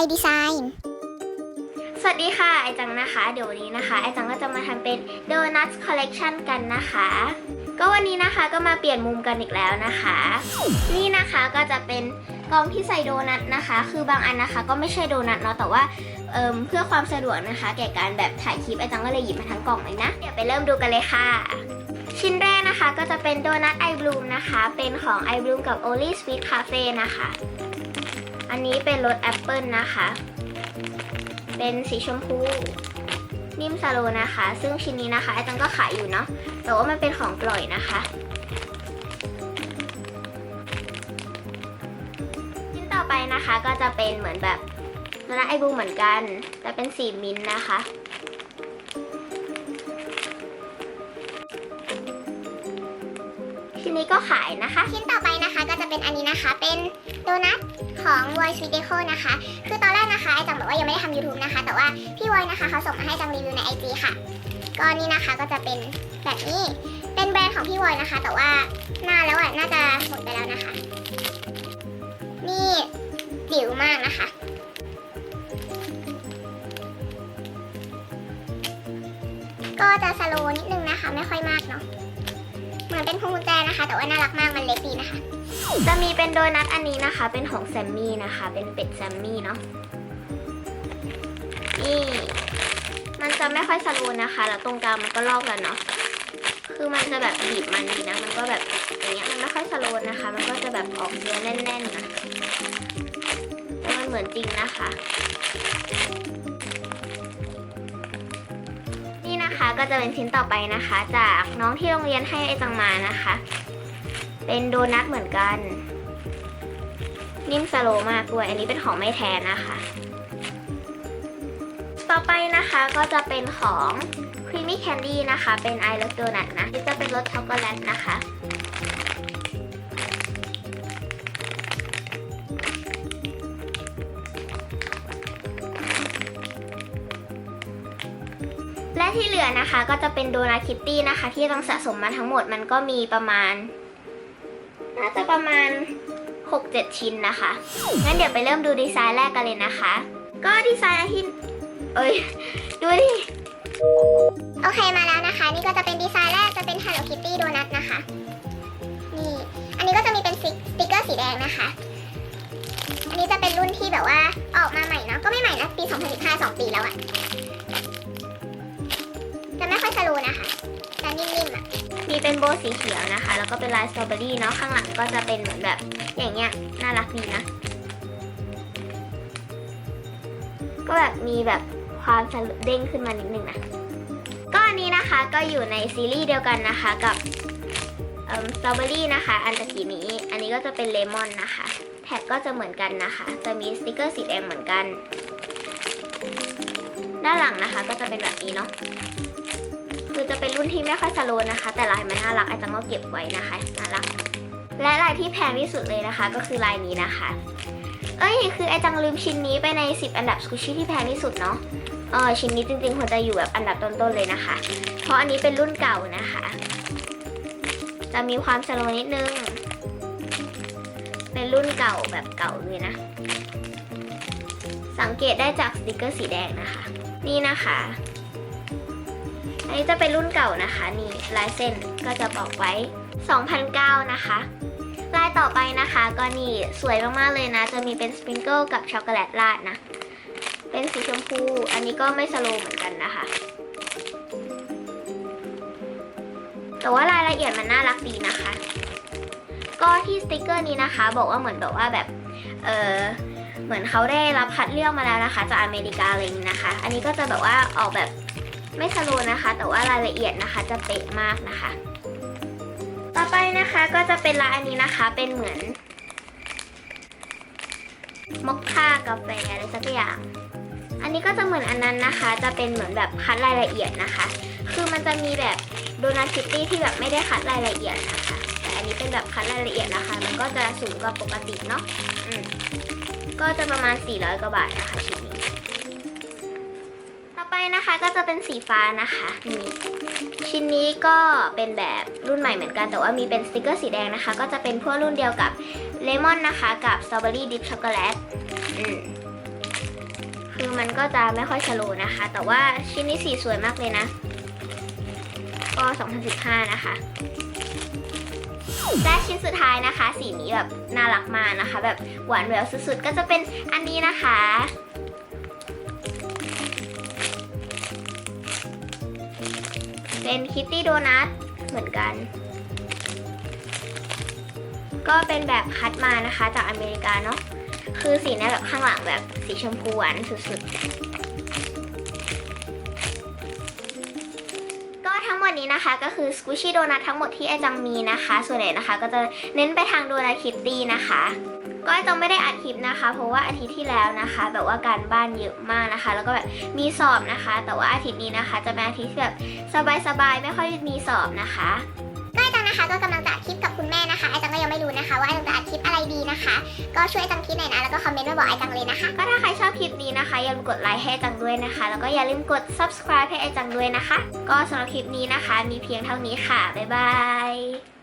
iDesign สวัสดีค่ะ ไอจังนะคะ เดี๋ยววันนี้นะคะ ไอจังก็จะมาทำเป็น Donuts Collection กันนะคะ ก็วันนี้นะคะก็มาเปลี่ยนมุมกันอีกแล้วนะคะ นี่นะคะก็จะเป็นกล่องที่ใส่โดนัทนะคะ คือบางอันนะคะ ก็ไม่ใช่โดนัทเนาะแต่ว่าเเพื่อความสะดวกนะคะ แก่การแบบถ่ายคลิปไอจังก็เลยหยิบมาทั้งกล่องเลยนะ เดี๋ยวไปเริ่มดูกันเลยค่ะชิ้นแรกนะคะก็จะเป็นโดนัทไอบลูมนะคะ เป็นของ i b l o o m กับ Only Sweet Cafe นะคะ อันนี้เป็นรสแอปเปิลนะคะ เป็นสีชมพู นิ่มซาโลนะคะ ซึ่งชิ้นนี้นะคะไอจังก็ขายอยู่เนาะ แต่ว่ามันเป็นของปล่อยนะคะชิ้นต่อไปนะคะก็จะเป็นเหมือนแบบโดนัทไอบูเหมือนกัน แต่เป็นสีมินนะคะ ชิ้นนี้ก็ขายนะคะ ชิ้นต่อไปนะคะก็จะเป็นอันนี้นะคะ เป็นโดนัทของ Voice Sweet Deco นะคะ คือตอนแรกนะคะไอจังบอกว่ายังไม่ได้ทำ YouTube นะคะ แต่ว่าพี่วอยนะคะเขาส่งมาให้จังรีวิวใน IG ค่ะ ก็นี่นะคะก็จะเป็นแบบนี้ เป็นแบรนด์ของพี่วอยนะคะ แต่ว่าหน้าแล้วอะน่าจะหมดไปแล้วนะคะ นี่จิ๋วมากนะคะก็จะสโลนิดนึงนะคะ ไม่ค่อยมากเนาะ มือนเป็นพวงกุญแจนะคะ แต่ว่าน่ารักมากมันเล็กดีนะคะ จะมีเป็นโดนัทอันนี้นะคะ เป็นของแซมมี่นะคะ เป็นเป็ดแซมมี่เนาะนี่มันจะไม่ค่อยสโลว์นะคะ แล้วตรงกลางมันก็ลอกกันเนาะคือมันจะแบบบีบมันดีนะ มันก็แบบอย่างเงี้ยมันไม่ค่อยสโลว์นะคะ มันก็จะแบบออกเนื้อแน่นๆนะแต่มันเหมือนจริงนะคะ นะคะ ก็จะเป็นชิ้นต่อไปนะคะ จากน้องที่โรงเรียนให้ไอจังมานะคะ เป็นโดนัทเหมือนกัน นิ่มสโลมากด้วย อันนี้เป็นของไม่แท้นะคะ ต่อไปนะคะก็จะเป็นของครีมมี่แคนดี้นะคะ เป็นไอเลิฟโดนัทนะนี่จะเป็นรสช็อกโกแลตนะคะ และที่เหลือนะคะก็จะเป็นโดนัทคิตตี้นะคะ ที่ต้องสะสมมาทั้งหมดมันก็มีประมาณ น่าจะประมาณ 6-7 ชิ้นนะคะ งั้นเดี๋ยวไปเริ่มดูดีไซน์แรกกันเลยนะคะ ก็ดีไซน์ที่เอ้ย ดูดิ โอเคมาแล้วนะคะ นี่ก็จะเป็นดีไซน์แรกจะเป็น Hello Kitty Donut นะคะ นี่ อันนี้ก็จะมีเป็นสติ๊กเกอร์สีแดงนะคะ อันนี้จะเป็นรุ่นที่แบบว่าออกมาใหม่เนาะก็ไม่ใหม่นะปี 2015 2 ปีแล้วอะ จะไม่ค่อยสโลนะคะจะนิ่มๆอะมีเป็นโบว์สีเขียวนะคะ แล้วก็เป็นลายสตรอเบอรี่เนาะข้างหลังก็จะเป็นเหมือนแบบอย่างเงี้ยน่ารักดีนะ ก็แบบมีแบบความสลุเด้งขึ้นมานิดนึงนะก็อันนี้นะคะก็อยู่ในซีรีส์เดียวกันนะคะกับสตรอเบอรี่นะคะ อันตะกี้นี้ อันนี้ก็จะเป็นเลมอนนะคะ แท็กก็จะเหมือนกันนะคะ จะมีสติกเกอร์สีแดงเหมือนกัน ด้านหลังนะคะ ก็จะเป็นแบบนี้เนาะคือจะเป็นรุ่นที่ไม่ค่อยสโลว์นะคะ แต่ลายมันน่ารักไอจจะก็เก็บไว้นะคะน่ารัก และลายที่แพงที่สุดเลยนะคะ ก็คือลายนี้นะคะ เอ้ยคือไอจังลืมชิ้นนี้ไปใน 10 อันดับสกูชี่ที่แพงที่สุดเนาะเออชิ้นนี้จริงๆควรจะอยู่แบบอันดับต้นๆเลยนะคะ เพราะอันนี้เป็นรุ่นเก่านะคะ จะมีความสโลนิดนึง เป็นรุ่นเก่าแบบเก่าเลยนะ สังเกตได้จากสติกเกอร์สีแดงนะคะ นี่นะคะอันนี้จะเป็นรุ่นเก่านะคะนี่ลายเส้นก็จะบอกไว้2009นะคะ ลายต่อไปนะคะก็นี่สวยมากๆเลยนะ จะมีเป็นสปริงเกิลกับช็อกโกแลตราดนะ เป็นสีชมพู อันนี้ก็ไม่สโลว์เหมือนกันนะคะ แต่ว่ารายละเอียดมันน่ารักดีนะคะ ก็ที่สติกเกอร์นี้นะคะ บอกว่าเหมือนแบบว่าแบบ เออ เหมือนเขาได้รับคัดเลือกมาแล้วนะคะ จากอเมริกาอะไรอย่างนี้นะคะ อันนี้ก็จะแบบว่าออกแบบไม่สโลว์นะคะ แต่ว่ารายละเอียดนะคะจะเป๊ะมากนะคะ ต่อไปนะคะก็จะเป็นลายอันนี้นะคะ เป็นเหมือนมอคค่ากาแฟอะไรสักอย่าง อันนี้ก็จะเหมือนอันนั้นนะคะ จะเป็นเหมือนแบบคัดรายละเอียดนะคะ คือมันจะมีแบบโดนัทคิตตี้ที่แบบไม่ได้คัดรายละเอียดนะคะ แต่อันนี้เป็นแบบคัดรายละเอียดนะคะ มันก็จะสูงกว่าปกติเนาะ อืม ก็จะประมาณ 400 กว่าบาทนะคะชิ้นนี้ ต่อไปนะคะก็จะเป็นสีฟ้านะคะนี่ชิ้นนี้ก็เป็นแบบรุ่นใหม่เหมือนกัน แต่ว่ามีเป็นสติกเกอร์สีแดงนะคะ ก็จะเป็นพวกรุ่นเดียวกับเลมอนนะคะ กับสตรอเบอรี่ดิปช็อกโกแลตอืมคือมันก็จะไม่ค่อยสโลนะคะ แต่ว่าชิ้นนี้สีสวยมากเลยนะ ก็ 2015 นะคะ และชิ้นสุดท้ายนะคะ สีนี้แบบน่ารักมากนะคะ แบบหวานแหววสุดๆ ก็จะเป็นอันนี้นะคะ เป็นคิตตี้โดนัทเหมือนกัน ก็เป็นแบบคัดมานะคะจากอเมริกาเนาะคือสีนี้แบบข้างหลังแบบสีชมพูหวานสุดๆันนี้นะคะก็คือสกูชี่โดนัททั้งหมดที่ไอจังมีนะคะ ส่วนใหญ่นะคะก็จะเน้นไปทางโดนัทคิตตี้นะคะ ก็ไอจังไม่ได้อัดคลิปนะคะ เพราะว่าอาทิตย์ที่แล้วนะคะ แบบว่าการบ้านเยอะมากนะคะ แล้วก็แบบมีสอบนะคะ แต่ว่าอาทิตย์นี้นะคะ จะเป็นอาทิตย์ที่แบบสบายๆไม่ค่อยมีสอบนะคะก็ไอจังนะคะก็กำลัง นะคะว่าไอจังจะอัดคลิปอะไรดีนะคะ ก็ช่วยจังคิดหน่อยนะแล้วก็คอมเมนต์มาบอกไอจังเลยนะคะ ก็ถ้าใครชอบคลิปนี้นะคะอย่าลืมกดไลค์ให้ไอจังด้วยนะคะ แล้วก็อย่าลืมกด subscribe ให้ไอจังด้วยนะคะ ก็สำหรับคลิปนี้นะคะ มีเพียงเท่านี้ค่ะบ๊ายบาย